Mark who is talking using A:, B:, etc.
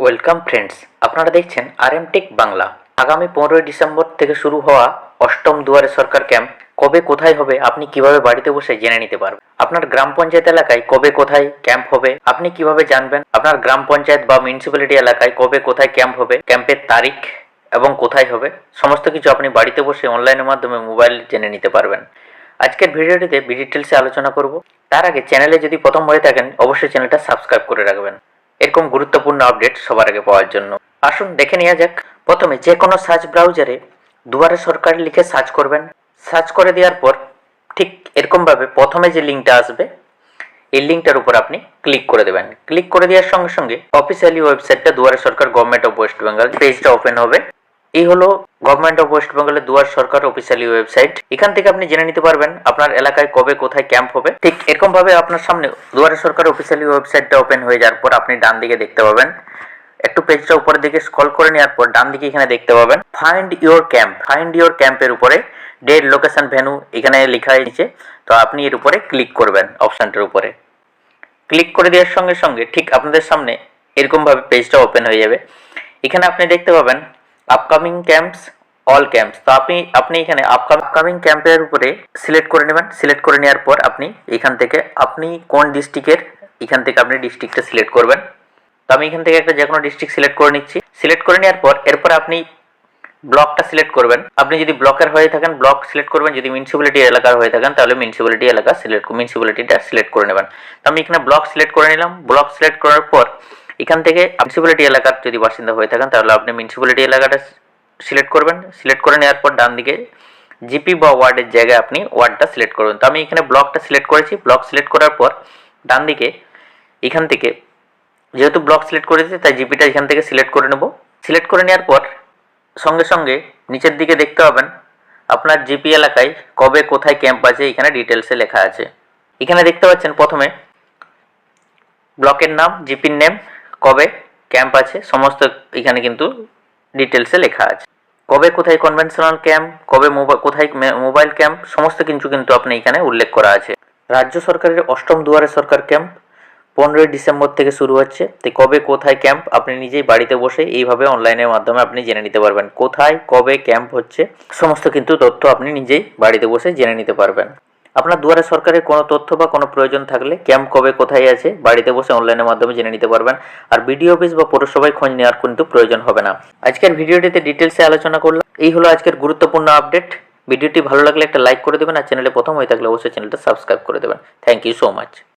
A: Welcome friends আপনারা দেখছেন আর M take Bangla আগামী পনেরোই ডিসেম্বর থেকে শুরু হওয়া অষ্টম দুয়ারে সরকার ক্যাম্প, কবে কোথায় হবে আপনি কীভাবে বাড়িতে বসে জেনে নিতে পারবেন? আপনার গ্রাম পঞ্চায়েত এলাকায় কবে কোথায় ক্যাম্প হবে? আপনি কীভাবে জানবেন আপনার গ্রাম পঞ্চায়েত বা মিউনিসিপ্যালিটি এলাকায় কবে কোথায় ক্যাম্প হবে, ক্যাম্পের তারিখ এবং কোথায় হবে? সমস্ত কিছু আপনি বাড়িতে বসে অনলাইনের মাধ্যমে মোবাইল জেনে নিতে পারবেন। আজকের ভিডিওটিতে ডিটেলসে আলোচনা করব। তার আগে চ্যানেলে যদি প্রথম হয়ে থাকেন, অবশ্যই চ্যানেলটা সাবস্ক্রাইব করে রাখবেন। এরকম গুরুত্বপূর্ণ আপডেট সবার আগে পাওয়ার জন্য। আসুন দেখে নেওয়া যাক। প্রথমে যে কোনো সার্চ ব্রাউজারে দুয়ারে সরকার লিখে সার্চ করবেন। সার্চ করে দেওয়ার পর ঠিক এরকমভাবে প্রথমে যে লিঙ্কটা আসবে, এই লিঙ্কটার উপর আপনি ক্লিক করে দেবেন। ক্লিক করে দেওয়ার সঙ্গে সঙ্গে অফিসিয়ালি ওয়েবসাইটটা Duare Sarkar government of West Bengal পেজটা ওপেন হবে। এই হলো গভর্নমেন্ট অফ ওয়েস্ট বেঙ্গলের দুয়ার সরকার অফিসিয়ালি ওয়েবসাইট এখান থেকে আপনি জেনে নিতে পারবেন আপনার এলাকায় কবে, কোথায় ক্যাম্প হবে। ঠিক এরকম ভাবে আপনার সামনে দুয়ারে সরকার অফিসিয়ালি ওয়েবসাইটটা ওপেন হয়ে যাওয়ার পর আপনি ডান দিকে দেখতে পাবেন। একটু পেজটা উপরের দিকে স্ক্রল করে নেওয়ার পর ডান দিকে এখানে দেখতে পাবেন find your camp find your ক্যাম্পের উপরে ডেট লোকেশন ভেনু এখানে লেখা হয়েছে তো আপনি এর উপরে ক্লিক করবেন অপশানটার উপরে। ক্লিক করে দেওয়ার সঙ্গে সঙ্গে ঠিক আপনাদের সামনে এরকমভাবে পেজটা ওপেন হয়ে যাবে। এখানে আপনি দেখতে পাবেন আপকামিং ক্যাম্পস অল ক্যাম্পস তো আপনি আপনি এখানে আপকামিং ক্যাম্পের উপরে সিলেক্ট করে নেবেন। সিলেক্ট করে নেওয়ার পর আপনি এখান থেকে, আপনি কোন ডিস্ট্রিক্টের এখান থেকে আপনি ডিস্ট্রিক্টটা সিলেক্ট করবেন। তো আমি এখান থেকে একটা যে কোনো ডিস্ট্রিক্ট সিলেক্ট করে নিচ্ছি। সিলেক্ট করে নেওয়ার পর এরপর আপনি ব্লকটা সিলেক্ট করবেন। আপনি যদি ব্লকের হয়ে থাকেন ব্লক সিলেক্ট করবেন। যদি মিউনিসিপ্যালিটি এলাকার হয়ে থাকেন, তাহলে মিউনিসিপ্যালিটি এলাকা সিলেক্ট মিউনিসিপ্যালিটিটা সিলেক্ট করে নেবেন। তো আমি এখানে ব্লক সিলেক্ট করে নিলাম। ব্লক সিলেক্ট করার পর এখান থেকে মিউনিসিপ্যালিটি এলাকার যদি বাসিন্দা হয়ে থাকেন, তাহলে আপনি মিউনিসিপ্যালিটি এলাকাটা সিলেক্ট করবেন। সিলেক্ট করে নেওয়ার পর ডান দিকে জিপি বা ওয়ার্ডের জায়গায় আপনি ওয়ার্ডটা সিলেক্ট করবেন। তো আমি এখানে ব্লকটা সিলেক্ট করেছি। ব্লক সিলেক্ট করার পর ডান দিকে এখান থেকে যেহেতু ব্লক সিলেক্ট করেছি, তাই জিপিটা এখান থেকে সিলেক্ট করে নেব। সিলেক্ট করে নেওয়ার পর সঙ্গে সঙ্গে নিচের দিকে দেখতে পাবেন আপনার জিপি এলাকায় কবে কোথায় ক্যাম্প আছে, এখানে ডিটেলসে লেখা আছে। এখানে দেখতে পাচ্ছেন প্রথমে ব্লকের নাম জিপির নেম কবে ক্যাম্প আছে? সমস্ত এখানে কিন্তু ডিটেলসে লেখা আছে। কবে কোথায় কনভেনশনাল ক্যাম্প কবে মোবাইল কোথায় মোবাইল ক্যাম্প সমস্ত কিছু কিন্তু আপনি এখানে উল্লেখ করা আছে। রাজ্য সরকারের অষ্টম দুয়ারে সরকার ক্যাম্প পনেরোই ডিসেম্বর থেকে শুরু হচ্ছে। তো কবে কোথায় ক্যাম্প আপনি নিজেই বাড়িতে বসে এইভাবে অনলাইনের মাধ্যমে আপনি জেনে নিতে পারবেন। কোথায়, কবে ক্যাম্প হচ্ছে, সমস্ত কিন্তু তথ্য আপনি নিজেই বাড়িতে বসে জেনে নিতে পারবেন। আপনার দুয়ারে সরকারের কোনো তথ্য বা কোনো প্রয়োজন থাকলে ক্যাম্প কবে কোথায় আছে, বাড়িতে বসে অনলাইনের মাধ্যমে জেনে নিতে পারবেন। আর বিডিও অফিস বা পৌরসভায় খোঁজ নেওয়ার কিন্তু প্রয়োজন হবে না। আজকের ভিডিওটিতে ডিটেলসে আলোচনা করলাম। এই হলো আজকের গুরুত্বপূর্ণ আপডেট ভিডিওটি ভালো লাগলে একটা লাইক করে দেবেন, আর চ্যানেলে প্রথম হয়ে থাকলে অবশ্যই চ্যানেলটা সাবস্ক্রাইব করে দেবেন। Thank you so much